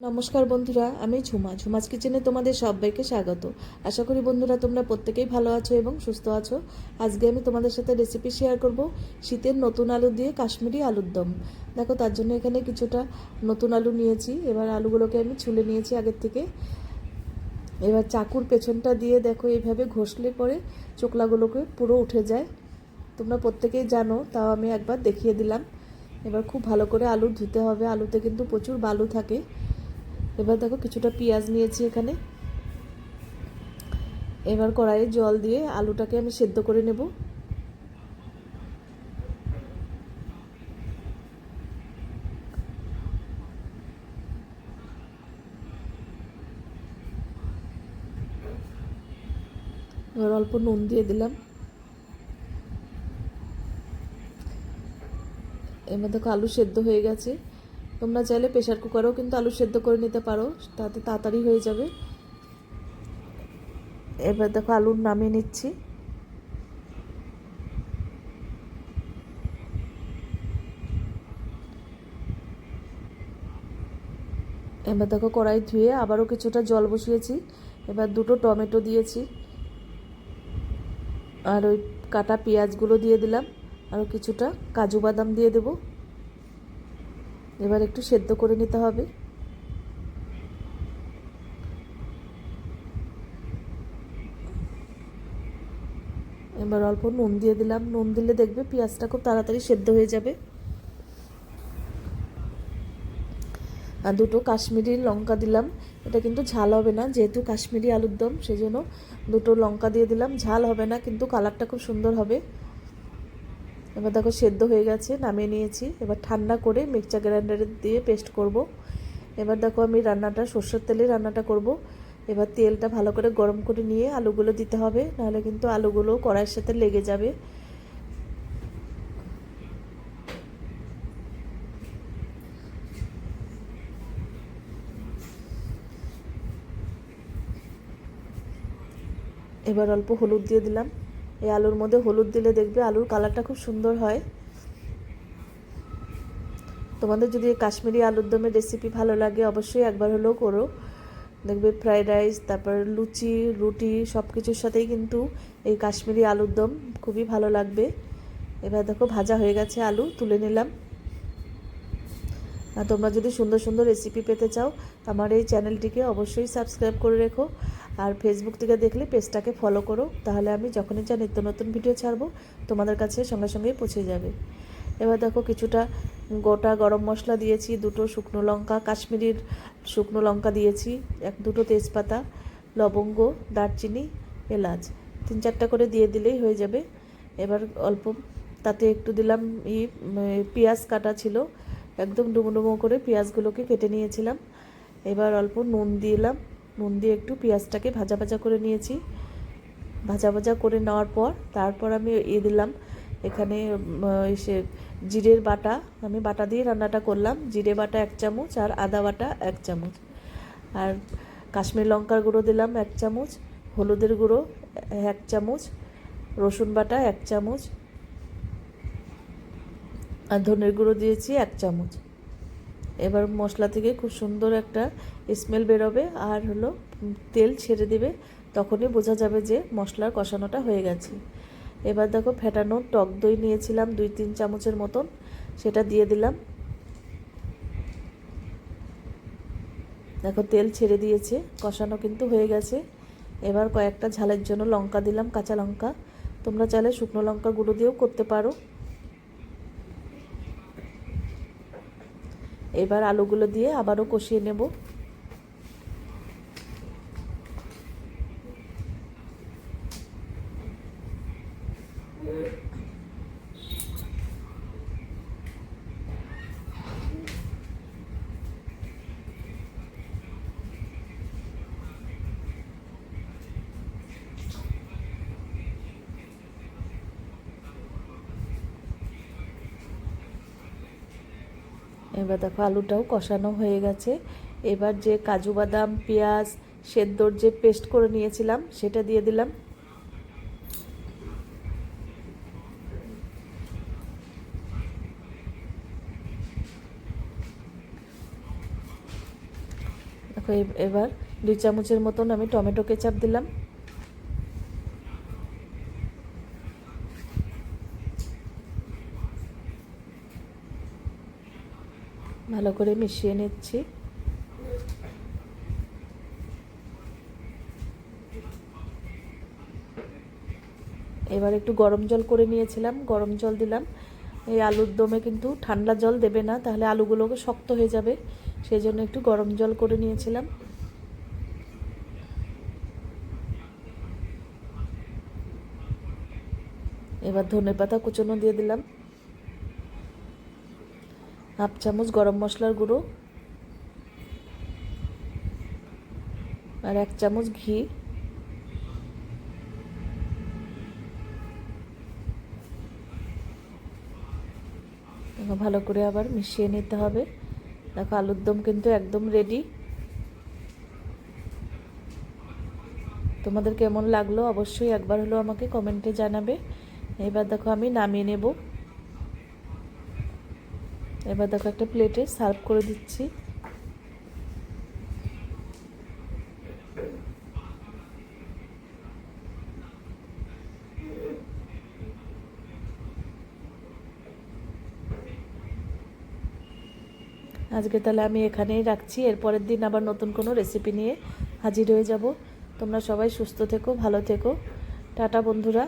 নমস্কার বন্ধুরা, আমি ঝুমা। ঝুমাজ কিচেনে তোমাদের সবাইকে স্বাগত। আশা করি বন্ধুরা তোমরা প্রত্যেকেই ভালো আছো এবং সুস্থ আছো। আজকে আমি তোমাদের সাথে রেসিপি শেয়ার করব শীতের নতুন আলু দিয়ে কাশ্মীরি আলুর দম। দেখো, তার জন্য এখানে কিছুটা নতুন আলু নিয়েছি। এবার আলুগুলোকে আমি ছুলে নিয়েছি আগের থেকে। এবার চাকুর পেছনটা দিয়ে দেখো, এইভাবে ঘষলে পরে চোকলাগুলোকে পুরো উঠে যায়। তোমরা প্রত্যেকেই জানো, তাও আমি একবার দেখিয়ে দিলাম। এবার খুব ভালো করে আলু ধুতে হবে। আলুতে কিন্তু প্রচুর বালু থাকে। এবার দেখো কিছুটা পেঁয়াজ নিয়েছি এখানে। এবার কড়াইয়ে জল দিয়ে আলুটাকে আমি সেদ্ধ করে নেব। এবার অল্প নুন দিয়ে দিলাম। এবার দেখো আলু সেদ্ধ হয়ে গেছে। তোমরা চাইলে প্রেশার কুকারেও কিন্তু আলু সেদ্ধ করে নিতে পারো, তাতে তাড়াতাড়ি হয়ে যাবে। এবার দেখো আলুর নামিয়ে নিচ্ছি। এবার দেখো কড়াই ধুয়ে আবারও কিছুটা জল বসিয়েছি। এবার দুটো টমেটো দিয়েছি। আর ওই কাটা পেঁয়াজগুলো দিয়ে দিলাম। আরও কিছুটা কাজু বাদাম দিয়ে দেবো। এবার একটু সেদ্ধ করে নিতে হবে। এবার অল্প নুন দিয়ে দিলাম। নুন দিলে দেখবে পেঁয়াজটা খুব তাড়াতাড়ি সেদ্ধ হয়ে যাবে। আর দুটো কাশ্মীরি লঙ্কা দিলাম। এটা কিন্তু ঝাল হবে না, যেহেতু কাশ্মীরি আলুর দম সেজন্য দুটো লঙ্কা দিয়ে দিলাম। ঝাল হবে না, কিন্তু কালারটা খুব সুন্দর হবে। এবার দেখো সেদ্ধ হয়ে গেছে, নামিয়ে নিয়েছি এবার ঠান্ডা করে মিক্সচার গ্রাইন্ডারে দিয়ে পেস্ট করব। এবার দেখো আমি রান্নাটা, সর্ষের তেলে রান্নাটা করব। এবার তেলটা ভালো করে গরম করে নিয়ে আলুগুলো দিতে হবে, নাহলে কিন্তু আলুগুলো কড়াইয়ের সাথে লেগে যাবে এবার অল্প হলুদ দিয়ে দিলাম এই আলুর মধ্যে হলুদ দিলে দেখবে আলুর কালারটা খুব সুন্দর হয়। তোমাদের যদি কাশ্মীরি আলুর দমের রেসিপি ভালো লাগে, অবশ্যই একবার হলেও করো। দেখবে ফ্রাইড রাইস তারপর লুচি, রুটি সব কিছুর সাথেই কিন্তু এই কাশ্মীরি আলুর দম খুবই ভালো লাগবে। এবার দেখো ভাজা হয়ে গেছে আলু, তুলে নিলাম। আর তোমরা যদি সুন্দর সুন্দর রেসিপি পেতে চাও, আমার এই চ্যানেলটিকে অবশ্যই সাবস্ক্রাইব করে রেখো। আর ফেসবুক থেকে দেখলে পেজটাকে ফলো করো। তাহলে আমি যখনই যা নিত্য নতুন ভিডিও ছাড়বো, তোমাদের কাছে সঙ্গে সঙ্গেই পৌঁছে যাবে। এবার দেখো কিছুটা গোটা গরম মশলা দিয়েছি, দুটো শুকনো লঙ্কা, কাশ্মীরির শুকনো লঙ্কা দিয়েছি, এক দুটো তেজপাতা, লবঙ্গ, দারচিনি, এলাচ। তিন চারটা করে দিয়ে দিলেই হয়ে যাবে। এবার অল্প তাতে একটু দিলাম ই পেঁয়াজ কাটা ছিল। একদম ডুমো ডুমো করে পেঁয়াজগুলোকে কেটে নিয়েছিলাম। এবার অল্প নুন দিলাম। নুন দিয়ে একটু পেঁয়াজটাকে ভাজা ভাজা করে নিয়েছি। ভাজা ভাজা করে নেওয়ার পর, তারপর আমি এ দিলাম এখানে সে জিরের বাটা। আমি বাটা দিয়ে রান্নাটা করলাম, জিরে বাটা এক চামচ আর আদা বাটা এক চামচ। আর কাশ্মীর লঙ্কার গুঁড়ো দিলাম এক চামচ, হলুদের গুঁড়ো এক চামচ, রসুন বাটা এক চামচ, আর ধনের গুঁড়ো দিয়েছি এক চামচ। এবার মশলা থেকে খুব সুন্দর একটা স্মেল বেরোবে আর হলো তেল ছেড়ে দেবে, তখনই বোঝা যাবে যে মশলার কষানোটা হয়ে গেছে। এবার দেখো ফেটানো টক দই নিয়েছিলাম দুই তিন চামচের মতন, সেটা দিয়ে দিলাম। দেখো তেল ছেড়ে দিয়েছে, কষানো কিন্তু হয়ে গেছে। এবার কয়েকটা ঝালের জন্য লঙ্কা দিলাম, কাঁচা লঙ্কা। তোমরা চাইলে শুকনো লঙ্কা গুঁড়ো দিয়েও করতে পারো। এবার আলুগুলো দিয়ে আবারও কষিয়ে নেব। এবার দেখো আলুটাও কষানো হয়ে গেছে। এবার যে কাজু বাদাম, পেঁয়াজ, সেদ্ধর যে পেস্ট করে নিয়েছিলাম, সেটা দিয়ে দিলাম। দেখো এবার দুই চামচের মতন আমি টমেটো কেচাপ দিলাম। ভালো করে মিশিয়ে নিচ্ছি। এবার একটু গরম জল করে নিয়েছিলাম, গরম জল দিলাম। এই আলুর দমে কিন্তু ঠান্ডা জল দেবে না, তাহলে আলুগুলোকে শক্ত হয়ে যাবে, সেই জন্য একটু গরম জল করে নিয়েছিলাম। এবার ধনে পাতা কুচনো দিয়ে দিলাম। হাফ চামচ গরম মশলার গুঁড়ো আর এক চামচ ঘি। ভালো করে আবার মিশিয়ে নিতে হবে। দেখো, আলুর দম কিন্তু একদম রেডি তোমাদের কেমন লাগল অবশ্যই একবার হলো আমাকে কমেন্টে জানাবে। এবার দেখো, আমি নামিয়ে নেব। এবার দেখো একটা প্লেটে সার্ভ করে দিচ্ছি। আজকে তাহলে আমি এখানেই রাখছি। এরপরের দিন আবার নতুন কোনো রেসিপি নিয়ে হাজির হয়ে যাব। তোমরা সবাই সুস্থ থেকো, ভালো থেকো। টাটা বন্ধুরা।